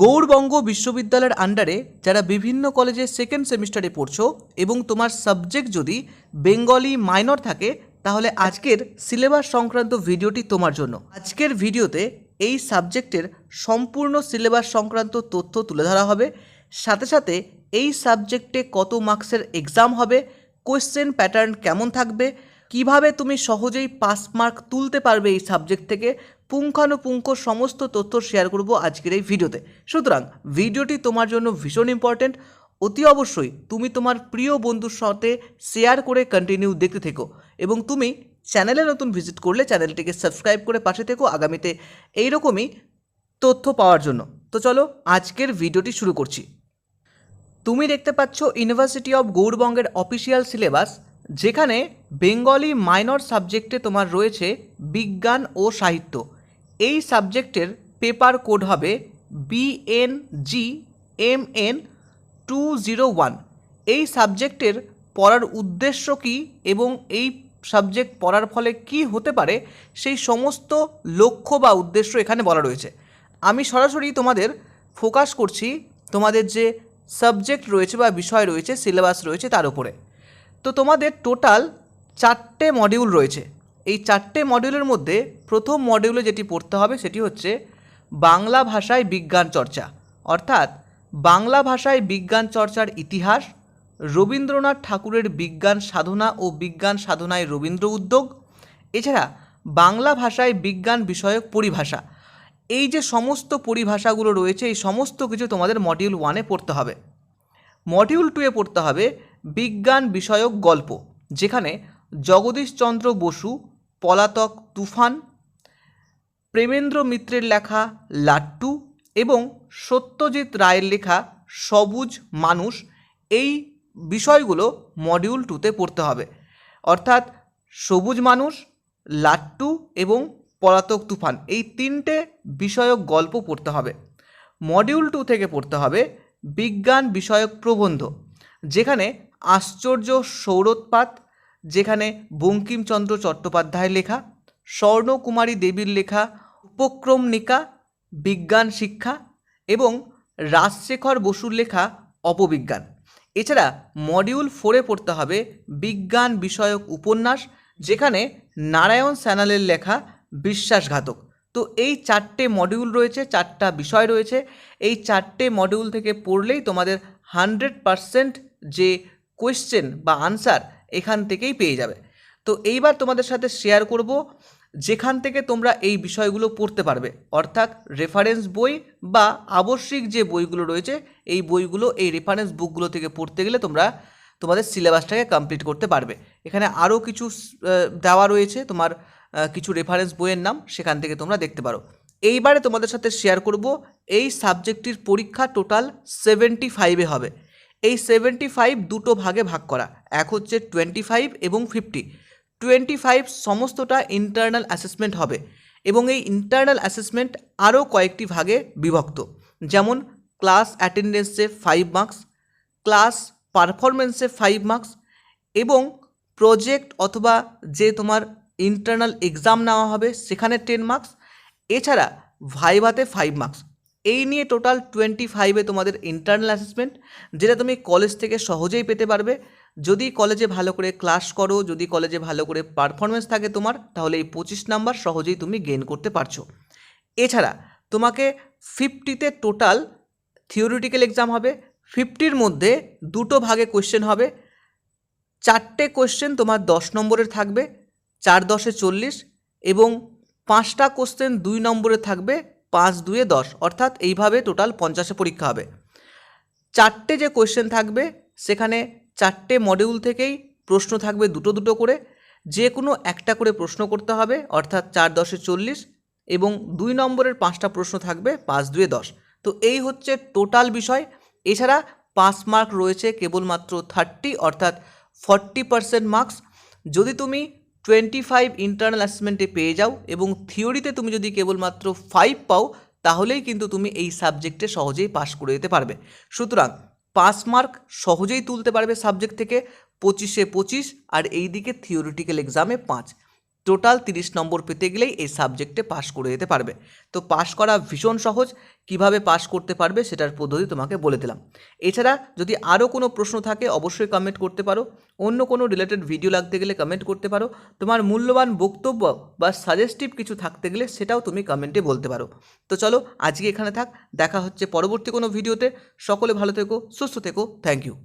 গৌড়বঙ্গ বিশ্ববিদ্যালয়ের আন্ডারে যারা বিভিন্ন কলেজে সেকেন্ড সেমিস্টারে পড়ছো এবং তোমার সাবজেক্ট যদি বেঙ্গলি মাইনর থাকে, তাহলে আজকের সিলেবাস সংক্রান্ত ভিডিওটি তোমার জন্য। আজকের ভিডিওতে এই সাবজেক্টের সম্পূর্ণ সিলেবাস সংক্রান্ত তথ্য তুলে ধরা হবে। সাথে সাথে এই সাবজেক্টে কত মার্কসের এক্সাম হবে কোয়েশ্চেন প্যাটার্ন কেমন থাকবে কীভাবে তুমি সহজেই পাস মার্ক তুলতে পারবে এই সাবজেক্ট থেকে? পুঙ্খানুপুঙ্খ সমস্ত তথ্য শেয়ার করব আজকের এই ভিডিওতে। সুতরাং ভিডিওটি তোমার জন্য ভীষণ ইম্পর্ট্যান্ট অতি অবশ্যই তুমি তোমার প্রিয় বন্ধুর সাথে শেয়ার করে কন্টিনিউ দেখতে থেকো এবং তুমি চ্যানেলে নতুন ভিজিট করলে চ্যানেলটিকে সাবস্ক্রাইব করে পাশে থেকো আগামীতে এইরকমই তথ্য পাওয়ার জন্য। তো চলো আজকের ভিডিওটি শুরু করছি। তুমি দেখতে পাচ্ছ ইউনিভার্সিটি অফ গৌরবঙ্গের অফিসিয়াল সিলেবাস যেখানে বেঙ্গলি মাইনর সাবজেক্টে তোমার রয়েছে বিজ্ঞান ও সাহিত্য। এই সাবজেক্টের পেপার কোড হবে BNG M N two zero one এই সাবজেক্টের পড়ার উদ্দেশ্য কী এবং এই সাবজেক্ট পড়ার ফলে কি হতে পারে সেই সমস্ত লক্ষ্য বা উদ্দেশ্য এখানে বলা রয়েছে। আমি সরাসরি তোমাদের ফোকাস করছি তোমাদের যে সাবজেক্ট রয়েছে বা বিষয় রয়েছে, সিলেবাস রয়েছে তার উপরে। তো তোমাদের টোটাল চারটে মডিউল রয়েছে। এই চারটে মডিউলের মধ্যে প্রথম মডিউলে যেটি পড়তে হবে সেটি হচ্ছে বাংলা ভাষায় বিজ্ঞান চর্চা। অর্থাৎ বাংলা ভাষায় বিজ্ঞান চর্চার ইতিহাস, রবীন্দ্রনাথ ঠাকুরের বিজ্ঞান সাধনা ও বিজ্ঞান সাধনায় রবীন্দ্র উদ্যোগ, এছাড়া বাংলা ভাষায় বিজ্ঞান বিষয়ক পরিভাষা। এই যে সমস্ত পরিভাষাগুলো রয়েছে, এই সমস্ত কিছু তোমাদের মডিউল ওয়ানে পড়তে হবে। মডিউল টুয়ে পড়তে হবে বিজ্ঞান বিষয়ক গল্প, যেখানে জগদীশচন্দ্র বসু, পলাতক তুফান, প্রেমেন্দ্র মিত্রের লেখা লাট্টু এবং সত্যজিৎ রায়ের লেখা সবুজ মানুষ, এই বিষয়গুলো মডিউল টুতে পড়তে হবে। অর্থাৎ সবুজ মানুষ, লাট্টু এবং পলাতক তুফান, এই তিনটে বিষয়ক গল্প পড়তে হবে। মডিউল টু থেকে পড়তে হবে বিজ্ঞান বিষয়ক প্রবন্ধ। যেখানে আশ্চর্য সৌরোৎপাত, যেখানে বঙ্কিমচন্দ্র চট্টোপাধ্যায়ের লেখা, স্বর্ণকুমারী দেবীর লেখা, উপক্রমণিকা, বিজ্ঞান শিক্ষা এবং রাজশেখর বসুর লেখা অপবিজ্ঞান। এছাড়া মডিউল ফোরে পড়তে হবে বিজ্ঞান বিষয়ক উপন্যাস, যেখানে নারায়ণ স্যানালের লেখা বিশ্বাসঘাতক। তো এই চারটে মডিউল রয়েছে, চারটা বিষয় রয়েছে। এই চারটে মডিউল থেকে পড়লেই তোমাদের হান্ড্রেড পারসেন্ট যে কোয়েশ্চেন বা আনসার এখান থেকেই পেয়ে যাবে। তো এইবার তোমাদের সাথে শেয়ার করব যেখান থেকে তোমরা এই বিষয়গুলো পড়তে পারবে। অর্থাৎ রেফারেন্স বই বা আবশ্যিক যে বইগুলো রয়েছে, এই বইগুলো, এই রেফারেন্স বুকগুলো থেকে পড়তে গেলে তোমরা তোমাদের সিলেবাসটাকে কমপ্লিট করতে পারবে। এখানে আরও কিছু দেওয়া রয়েছে তোমার কিছু রেফারেন্স বইয়ের নাম, সেখান থেকে তোমরা দেখতে পারো। এইবারে তোমাদের সাথে শেয়ার করব, এই সাবজেক্টটির পরীক্ষা টোটাল সেভেন্টি ফাইভে হবে। এই সেভেন্টি ফাইভ দুটো ভাগে ভাগ করা। এক হচ্ছে টোয়েন্টি ফাইভ এবং ফিফটি টোয়েন্টি ফাইভ সমস্তটা ইন্টারনাল অ্যাসেসমেন্ট হবে এবং এই ইন্টারনাল অ্যাসেসমেন্ট আরও কয়েকটি ভাগে বিভক্ত। যেমন ক্লাস অ্যাটেন্ডেন্সে ফাইভ মার্কস ক্লাস পারফরমেন্সে ফাইভ মার্কস এবং প্রজেক্ট অথবা যে তোমার ইন্টারনাল এক্সাম নেওয়া হবে সেখানে টেন মার্কস এছাড়া ভাইভাতে ফাইভ মার্কস এই নিয়ে টোটাল টোয়েন্টি ফাইভে তোমাদের ইন্টারনাল অ্যাসেসমেন্ট যেটা তুমি কলেজ থেকে সহজেই পেতে পারবে। যদি কলেজে ভালো করে ক্লাস করো, যদি কলেজে ভালো করে পারফরমেন্স থাকে তোমার, তাহলে এই পঁচিশ নাম্বার সহজেই তুমি গেইন করতে পারছ। এছাড়া, তোমাকে ফিফটিতে টোটাল থিওরিটিক্যাল এক্সাম হবে। ফিফটির মধ্যে দুটো ভাগে কোয়েশ্চেন হবে। চারটে কোয়েশ্চেন তোমার দশ নম্বরের থাকবে, চার দশে চল্লিশ এবং পাঁচটা কোশ্চেন দুই নম্বরে থাকবে। পাঁচ দুয়ে দশ, অর্থাৎ এইভাবে টোটাল পঞ্চাশে পরীক্ষা হবে। চারটে যে কোয়েশ্চেন থাকবে, সেখানে চারটে মডিউল থেকেই প্রশ্ন থাকবে দুটো দুটো করে। যে কোনো একটা করে প্রশ্ন করতে হবে, অর্থাৎ চার দশে চল্লিশ এবং দুই নম্বরের পাঁচটা প্রশ্ন থাকবে পাঁচ দুয়ে দশ। তো এই হচ্ছে টোটাল বিষয়। এছাড়া পাস মার্ক রয়েছে কেবলমাত্র থার্টি অর্থাৎ ফর্টি পার্সেন্ট মার্কস যদি তুমি টোয়েন্টি ফাইভ ইন্টারনাল অ্যাসেসমেন্টে পেয়ে যাও এবং থিওরিতে তুমি যদি কেবলমাত্র ফাইভ পাও, তাহলেই কিন্তু তুমি এই সাবজেক্টে সহজেই পাস করে দিতে পারবে। সুতরাং পাস মার্ক সহজেই তুলতে পারবে সাবজেক্ট থেকে, পঁচিশে পঁচিশ আর এই দিকে থিওরিটিক্যাল এক্সামে পাঁচ। টোটাল তিরিশ নম্বর পেতে গেলেই এই সাবজেক্টে পাশ করে যেতে পারবে। তো পাশ করা ভীষণ সহজ। কীভাবে পাশ করতে পারবে সেটার পদ্ধতি তোমাকে বলে দিলাম। এছাড়া যদি আরও কোনো প্রশ্ন থাকে, অবশ্যই কমেন্ট করতে পারো। অন্য কোনো রিলেটেড ভিডিও লাগতে গেলে কমেন্ট করতে পারো। তোমার মূল্যবান বক্তব্য বা সাজেস্টিভ কিছু থাকতে গেলে সেটাও তুমি কমেন্টে বলতে পারো। তো চলো, আজকে এখানে থাক। দেখা হচ্ছে পরবর্তী কোনো ভিডিওতে সকলে ভালো থেকো, সুস্থ থেকো। Thank you